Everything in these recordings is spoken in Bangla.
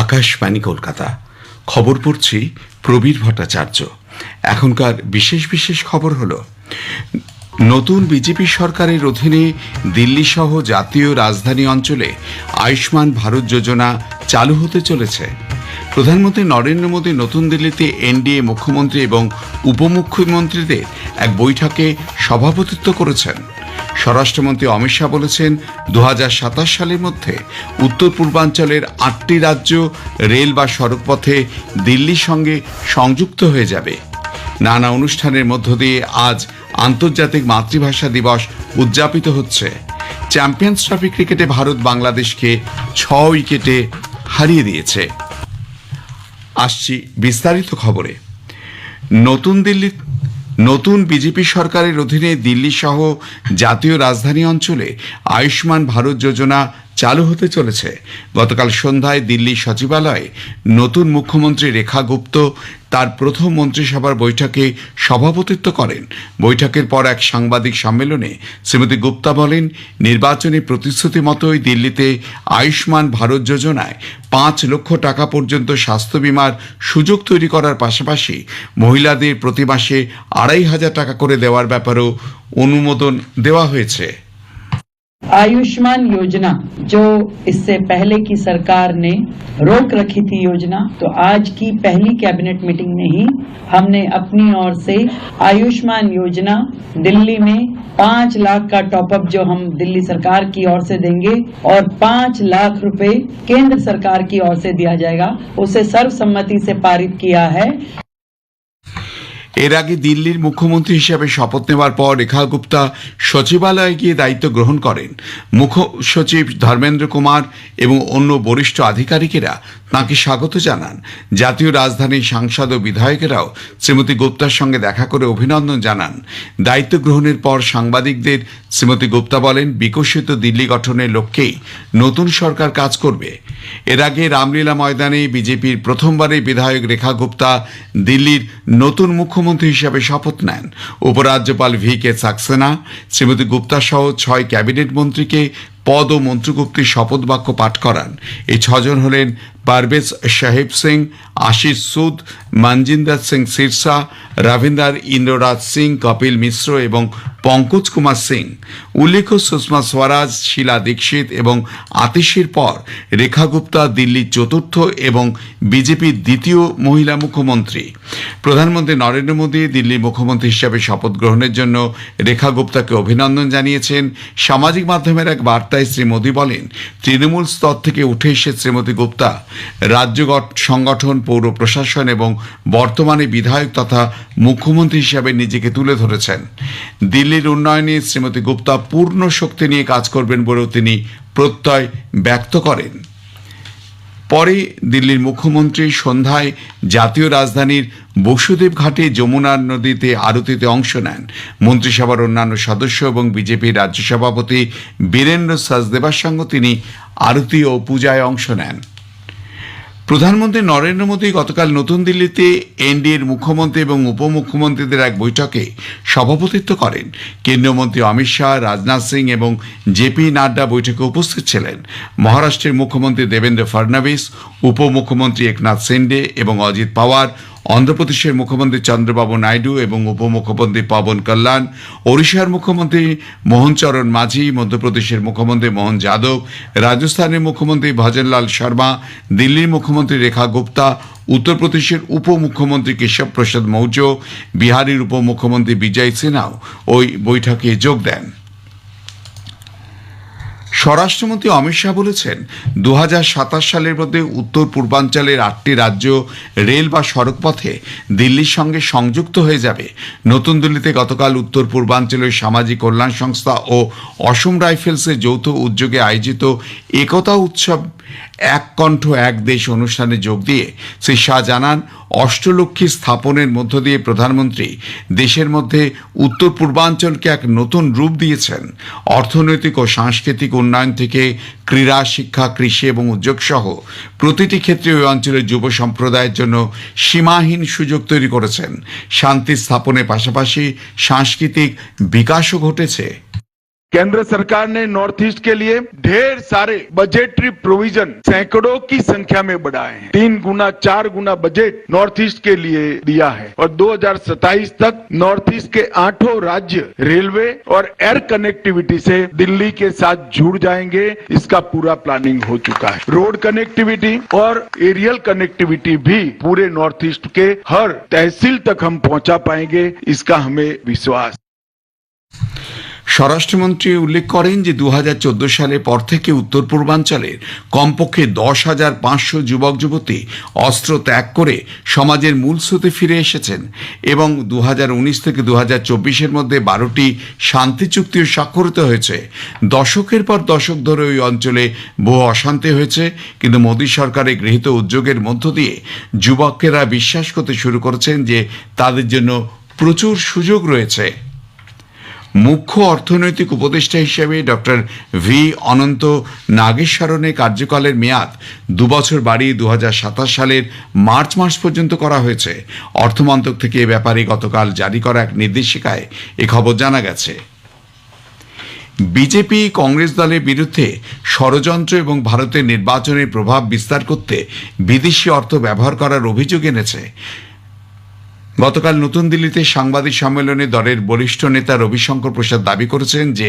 আকাশবাণী কলকাতা। খবর পড়ছি প্রবীর ভট্টাচার্য। এখনকার বিশেষ বিশেষ খবর হলো, নতুন বিজেপি সরকারের অধীনে দিল্লি সহ জাতীয় রাজধানী অঞ্চলে আয়ুষ্মান ভারত যোজনা চালু হতে চলেছে। প্রধানমন্ত্রী নরেন্দ্র মোদী নতুন দিল্লিতে এনডিএ মুখ্যমন্ত্রী এবং উপমুখ্যমন্ত্রীদের এক বৈঠকে সভাপতিত্ব করেছেন। স্বরাষ্ট্রমন্ত্রী অমিত শাহ বলেছেন, দুহাজার সাতাশ সালের মধ্যে উত্তর পূর্বাঞ্চলের আটটি রাজ্য রেল বা সড়কপথে দিল্লির সঙ্গে সংযুক্ত হয়ে যাবে। নানা অনুষ্ঠানের মধ্য দিয়ে আজ আন্তর্জাতিক মাতৃভাষা দিবস উদযাপিত হচ্ছে। চ্যাম্পিয়ন্স ট্রফি ক্রিকেটে ভারত বাংলাদেশকে ছ উইকেটে হারিয়ে দিয়েছে। আসছি বিস্তারিত খবরে। নতুন দিল্লি নতুন বিজেপি সরকারের অধীনে দিল্লি সহ জাতীয় রাজধানী অঞ্চলে আয়ুষ্মান ভারত যোজনা চালু হতে চলেছে। গতকাল সন্ধ্যায় দিল্লি সচিবালয়ে নতুন মুখ্যমন্ত্রী রেখা গুপ্ত তার প্রথম মন্ত্রিসভার বৈঠকে সভাপতিত্ব করেন। বৈঠকের পর এক সাংবাদিক সম্মেলনে শ্রীমতী গুপ্তা বলেন, নির্বাচনী প্রতিশ্রুতি মতোই দিল্লিতে আয়ুষ্মান ভারত যোজনায় পাঁচ লক্ষ টাকা পর্যন্ত স্বাস্থ্য বিমার সুযোগ তৈরি করার পাশাপাশি মহিলাদের প্রতি মাসে আড়াই হাজার টাকা করে দেওয়ার ব্যাপারেও অনুমোদন দেওয়া হয়েছে। आयुष्मान योजना, जो इससे पहले की सरकार ने रोक रखी थी योजना तो आज की पहली कैबिनेट मीटिंग में ही हमने अपनी ओर से आयुष्मान योजना दिल्ली में पाँच लाख का टॉपअप जो हम दिल्ली सरकार की ओर से देंगे और पाँच लाख रुपए केंद्र सरकार की ओर से दिया जाएगा, उसे सर्वसम्मति से पारित किया है। এর আগে দিল্লির মুখ্যমন্ত্রী হিসেবে শপথ নেবার পর রেখা গুপ্তা সচিবালয়ে গিয়ে দায়িত্ব গ্রহণ করেন। মুখ্য সচিব ধর্মেন্দ্র কুমার এবং অন্য বরিষ্ঠ আধিকারিকেরা তাঁকে স্বাগত জানান। জাতীয় রাজধানীর সাংসদ ও বিধায়কেরাও শ্রীমতী গুপ্তার সঙ্গে দেখা করে অভিনন্দন জানান। দায়িত্ব গ্রহণের পর সাংবাদিকদের শ্রীমতী গুপ্তা বলেন, বিকশিত দিল্লি গঠনের লক্ষ্যেই নতুন সরকার কাজ করবে। এর আগে রামলীলা ময়দানে বিজেপির প্রথমবারে বিধায়ক রেখা গুপ্তা দিল্লির নতুন মুখ্যমন্ত্রী হিসেবে শপথ নেন। উপরাজ্যপাল ভি কে সাক্সেনা, শ্রীমতী গুপ্তা সহ ছয় ক্যাবিনেট মন্ত্রীকে পদ ও মন্ত্রীগুপ্তির শপথ বাক্য পাঠ করান। এই ছজন হলেন পারভেজ সাহেব সিং আশিস সুদ মনজিন্দর সিং সিরসা রবীন্দার ইন্দ্ররাজ সিং কপিল মিশ্র এবং পঙ্কজ কুমার সিং উল্লেখ্য সুষমা স্বরাজ শীলা দীক্ষিত এবং আতিশির পর রেখা গুপ্তা দিল্লির চতুর্থ এবং বিজেপির দ্বিতীয় মহিলা মুখ্যমন্ত্রী। প্রধানমন্ত্রী নরেন্দ্র মোদী দিল্লির মুখ্যমন্ত্রী হিসেবে শপথ গ্রহণের জন্য রেখা গুপ্তাকে অভিনন্দন জানিয়েছেন। সামাজিক মাধ্যমের এক বার্তায় শ্রী মোদী বলেন, তৃণমূল স্তর থেকে উঠে এসে শ্রীমতী গুপ্তা। রাজ্য সংগঠন, পৌর প্রশাসন এবং বর্তমানে বিধায়ক তথা মুখ্যমন্ত্রী হিসাবে নিজেকে তুলে ধরেছেন। দিল্লির উন্নয়নে শ্রীমতী গুপ্তা পূর্ণ শক্তি নিয়ে কাজ করবেন বলেও তিনি প্রত্যয় ব্যক্ত করেন। পরে দিল্লির মুখ্যমন্ত্রী সন্ধ্যায় জাতীয় রাজধানীর বসুদেব ঘাটে যমুনার নদীতে আরতিতে অংশ নেন। মন্ত্রিসভার অন্যান্য সদস্য এবং বিজেপির রাজ্য সভাপতি বীরেন্দ্র সচদেবার সঙ্গে তিনি আরতি ও পূজায় অংশ নেন। প্রধানমন্ত্রী নরেন্দ্র মোদী গতকাল নতুন দিল্লিতে এনডিএর মুখ্যমন্ত্রী এবং উপমুখ্যমন্ত্রীদের এক বৈঠকে সভাপতিত্ব করেন। কেন্দ্রীয় মন্ত্রী অমিত শাহ, রাজনাথ সিং এবং জেপি নাড্ডা বৈঠকে উপস্থিত ছিলেন। মহারাষ্ট্রের মুখ্যমন্ত্রী দেবেন্দ্র ফডনবিস, উপমুখ্যমন্ত্রী একনাথ সিন্ডে এবং অজিত পাওয়ার অন্ধ্রপ্রদেশের মুখ্যমন্ত্রী চন্দ্রবাবু নাইডু এবং উপমুখ্যমন্ত্রী পবন কল্যাণ, ওড়িশার মুখ্যমন্ত্রী মোহনচরণ মাঝি, মধ্যপ্রদেশের মুখ্যমন্ত্রী মোহন যাদব, রাজস্থানের মুখ্যমন্ত্রী ভজনলাল শর্মা, দিল্লির মুখ্যমন্ত্রী রেখা গুপ্তা, উত্তরপ্রদেশের উপমুখ্যমন্ত্রী কেশব প্রসাদ মৌর্য, বিহারের উপমুখ্যমন্ত্রী বিজয় সিনহাও ওই বৈঠকে যোগ দেন। স্বরাষ্ট্রমন্ত্রী অমিত শাহ বলেছেন দু হাজার সাতাশ সালের মধ্যে উত্তর পূর্বাঞ্চলের আটটি রাজ্য রেল বা সড়কপথে দিল্লির সঙ্গে সংযুক্ত হয়ে যাবে। নতুন দিল্লিতে গতকাল উত্তর পূর্বাঞ্চলের সামাজিক কল্যাণ সংস্থা ও অসম রাইফেলসের যৌথ উদ্যোগে আয়োজিত একতা উৎসব এক কণ্ঠ, এক দেশ অনুষ্ঠানে যোগ দিয়ে শ্রী শাহ জানান অষ্টলক্ষ্মী স্থাপনের মধ্য দিয়ে প্রধানমন্ত্রী দেশের মধ্যে উত্তর পূর্বাঞ্চলকে এক নতুন রূপ দিয়েছেন। অর্থনৈতিক ও সাংস্কৃতিক উন্নয়ন থেকে ক্রীড়া, শিক্ষা, কৃষি এবং উদ্যোগ সহ প্রতিটি ক্ষেত্রে ওই অঞ্চলের যুব সম্প্রদায়ের জন্য সীমাহীন সুযোগ তৈরি করেছেন। শান্তি স্থাপনের পাশাপাশি সাংস্কৃতিক বিকাশও ঘটেছে। केंद्र सरकार ने नॉर्थ ईस्ट के लिए ढेर सारे बजेटरी प्रोविज़न सैकड़ों की संख्या में बढ़ाए हैं। तीन गुना, चार गुना बजट नॉर्थ ईस्ट के लिए दिया है। और 2027 तक नॉर्थ ईस्ट के आठों राज्य रेलवे और एयर कनेक्टिविटी से दिल्ली के साथ जुड़ जाएँगे। इसका पूरा प्लानिंग हो चुका है। रोड कनेक्टिविटी और एरियल कनेक्टिविटी भी पूरे नॉर्थ ईस्ट के हर तहसील तक हम पहुँचा पाएँगे। इसका हमें विश्वास স্বরাষ্ট্রমন্ত্রী উল্লেখ করেন যে দু সালের পর থেকে উত্তর পূর্বাঞ্চলের কমপক্ষে দশ হাজার পাঁচশো যুবক যুবতী অস্ত্র ত্যাগ করে সমাজের মূল স্রোতে ফিরে এসেছেন এবং দু হাজার উনিশ থেকে দু চব্বিশের মধ্যে বারোটি শান্তি চুক্তিও স্বাক্ষরিত হয়েছে। দশকের পর দশক ধরে ওই অঞ্চলে বহু অশান্তি হয়েছে, কিন্তু মোদী সরকারের গৃহীত উদ্যোগের মধ্য দিয়ে যুবকেরা বিশ্বাস করতে শুরু করেছেন যে তাদের জন্য প্রচুর সুযোগ রয়েছে। মুখ্য অর্থনৈতিক উপদেষ্টা হিসেবে ডক্টর ভি অনন্ত নাগেশ্বরণের কার্যকালের মেয়াদ দুবছর বাড়িয়ে দু হাজার সাতাশ সালের মার্চ মাস পর্যন্ত করা হয়েছে। অর্থমন্ত্রক থেকে এ ব্যাপারে গতকাল জারি করা এক নির্দেশিকায় এ খবর জানা গেছে। বিজেপি, কংগ্রেস দলের বিরুদ্ধে ষড়যন্ত্র এবং ভারতের নির্বাচনের প্রভাব বিস্তার করতে বিদেশি অর্থ ব্যবহার করার অভিযোগ এনেছে। গতকাল নতুন দিল্লিতে সাংবাদিক সম্মেলনে দলের বরিষ্ঠ নেতা রবিশঙ্কর প্রসাদ দাবি করেছেন যে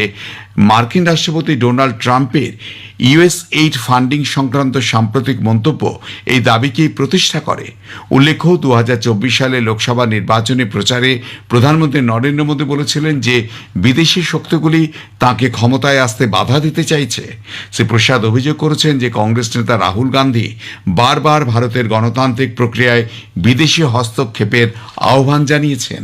মার্কিন রাষ্ট্রপতি ডোনাল্ড ট্রাম্পের ইউএস এইড ফান্ডিং সংক্রান্ত সাম্প্রতিক মন্তব্য এই দাবিকেই প্রতিষ্ঠা করে। উল্লেখ্য দু হাজার চব্বিশ সালে লোকসভা নির্বাচনী প্রচারে প্রধানমন্ত্রী নরেন্দ্র মোদী বলেছিলেন যে বিদেশি শক্তিগুলি তাকে ক্ষমতায় আসতে বাধা দিতে চাইছে। শ্রী প্রসাদ অভিযোগ করেছেন যে কংগ্রেস নেতা রাহুল গান্ধী বারবার ভারতের গণতান্ত্রিক প্রক্রিয়ায় বিদেশি হস্তক্ষেপের আহ্বান জানিয়েছেন।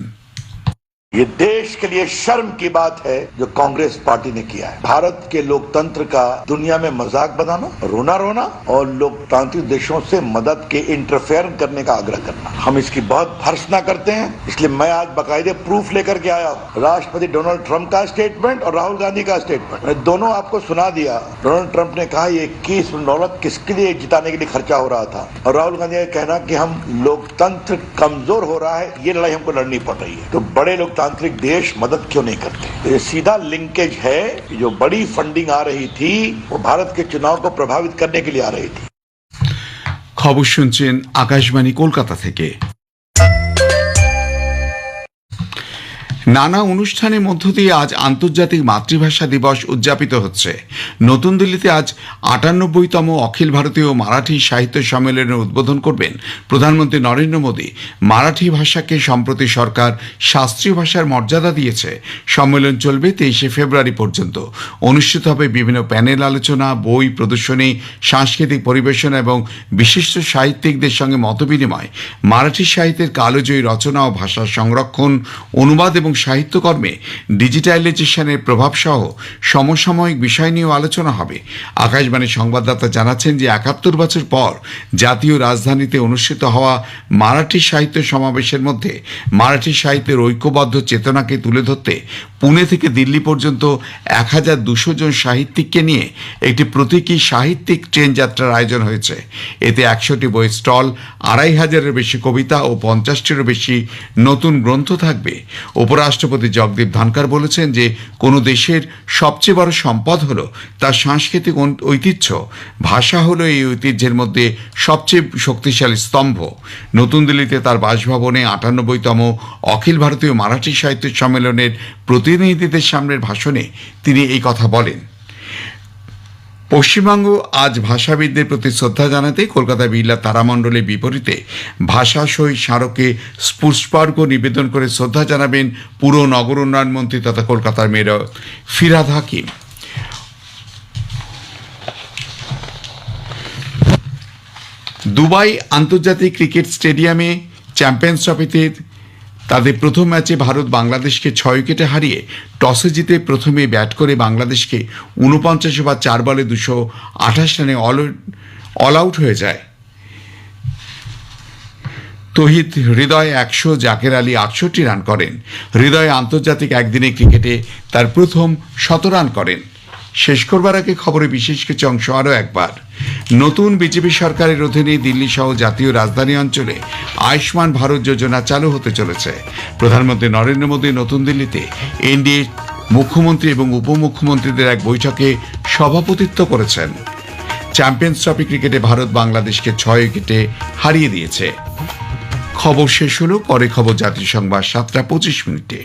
ये देश के लिए शर्म की बात है जो कांग्रेस पार्टी ने किया है। भारत के लोकतंत्र का दुनिया में मज़ाक बनाना, रोना रोना और लोकतांत्रिक देशों से मदद के इंटरफेयर करने का आग्रह करना। हम इसकी बहुत भर्सना करते हैं, इसलिए मैं आज बाकायदे प्रूफ लेकर के आया हूँ। राष्ट्रपति डोनाल्ड ट्रंप का स्टेटमेंट और राहुल गांधी का स्टेटमेंट मैंने दोनों आपको सुना दिया। डोनाल्ड ट्रंप ने कहा, ये इक्कीस डॉलर किसके लिए जिताने के लिए खर्चा हो रहा था? और राहुल गांधी का कहना की हम लोकतंत्र कमज़ोर हो रहा है, ये लड़ाई हमको लड़नी पड़ रही है। तो बड़े लोकतांत्रिक देश मदद क्यों नहीं करते तो ये सीधा लिंकेज है कि जो बड़ी फंडिंग आ रही थी वो भारत के चुनाव को प्रभावित करने के लिए आ रही थी খবর শুনছেন আকাশবাণী কলকাতা থেকে নানা অনুষ্ঠানের মধ্য দিয়ে আজ আন্তর্জাতিক মাতৃভাষা দিবস উদযাপিত হচ্ছে। নতুন দিল্লিতে আজ আটানব্বইতম অখিল ভারতীয় মারাঠি সাহিত্য সম্মেলনের উদ্বোধন করবেন প্রধানমন্ত্রী নরেন্দ্র মোদী। মারাঠি ভাষাকে সম্প্রতি সরকার শাস্ত্রীয় ভাষার মর্যাদা দিয়েছে। সম্মেলন চলবে তেইশে ফেব্রুয়ারি পর্যন্ত। অনুষ্ঠিত হবে বিভিন্ন প্যানেল আলোচনা, বই প্রদর্শনী, সাংস্কৃতিক পরিবেশনা এবং বিশিষ্ট সাহিত্যিকদের সঙ্গে মতবিনিময়। মারাঠি সাহিত্যের কালোজয়ী রচনা ও ভাষা সংরক্ষণ, অনুবাদ এবং সাহিত্যকর্মে ডিজিটালাইজেশনের প্রভাবসহ সমসাময়িক বিষয় নিয়েও আলোচনা হবে। আকাশবাণীর সংবাদদাতা জানাচ্ছেন যে একাত্তর বছর পর জাতীয় রাজধানীতে অনুষ্ঠিত হওয়া মারাঠি সাহিত্য সমাবেশের মধ্যে মারাঠি সাহিত্যের ঐক্যবদ্ধ চেতনাকে তুলে ধরতে পুনে থেকে দিল্লি পর্যন্ত এক হাজার দুশো জন সাহিত্যিককে নিয়ে একটি প্রতীকী সাহিত্যিক ট্রেন যাত্রার আয়োজন হয়েছে। এতে একশোটি বই স্টল, আড়াই হাজারের বেশি কবিতা ও পঞ্চাশটিরও বেশি নতুন গ্রন্থ থাকবে। উপরাষ্ট্রপতি জগদীপ ধনকার বলেছেন যে, কোনো দেশের সবচেয়ে বড় সম্পদ হল তার সাংস্কৃতিক ঐতিহ্য। ভাষা হলো এই ঐতিহ্যের মধ্যে সবচেয়ে শক্তিশালী স্তম্ভ। নতুন দিল্লিতে তার বাসভবনে আটানব্বইতম অখিল ভারতীয় মারাঠি সাহিত্য সম্মেলনের প্রতিনিধিদের সামনের ভাষণে তিনি এই কথা বলেন। পশ্চিমবঙ্গ আজ ভাষাবিদদের প্রতি শ্রদ্ধা জানাতে কলকাতা বিড়লা তারামণ্ডলের বিপরীতে ভাষা সই স্মারকে পুষ্পার্ঘ নিবেদন করে শ্রদ্ধা জানাবেন পুর নগর উন্নয়ন মন্ত্রী তথা কলকাতার মেয়র ফিরাদ হাকিম। দুবাই আন্তর্জাতিক ক্রিকেট স্টেডিয়ামে চ্যাম্পিয়ন্স ট্রফিতে তাদের প্রথম ম্যাচে ভারত বাংলাদেশকে ছয় উইকেটে হারিয়ে টসে জিতে প্রথমে ব্যাট করে বাংলাদেশকে উনপঞ্চাশ ওভার চার বলে দুশো আঠাশ রানে অল অল আউট হয়ে যায়। তহিদ হৃদয় একশো, জাকের আলী আটষট্টি রান করেন। হৃদয় আন্তর্জাতিক একদিনে ক্রিকেটে তার প্রথম শত রান করেন। শেষ করবার আগে খবরে বিশেষ কিছু অংশ আরও একবার। নতুন বিজেপি সরকারের অধীনে দিল্লি সহ জাতীয় রাজধানী অঞ্চলে আয়ুষ্মান ভারত যোজনা চালু হতে চলেছে। প্রধানমন্ত্রী নরেন্দ্র মোদী নতুন দিল্লিতে এনডিএ মুখ্যমন্ত্রী এবং উপমুখ্যমন্ত্রীদের এক বৈঠকে সভাপতিত্ব করেছেন। চ্যাম্পিয়ন্স ট্রফি ক্রিকেটে ভারত বাংলাদেশকে ছয় উইকেটে হারিয়ে দিয়েছে। খবর শেষ হলো, পরে খবর জাতিসংবাদ সাতটা পঁচিশ মিনিটে।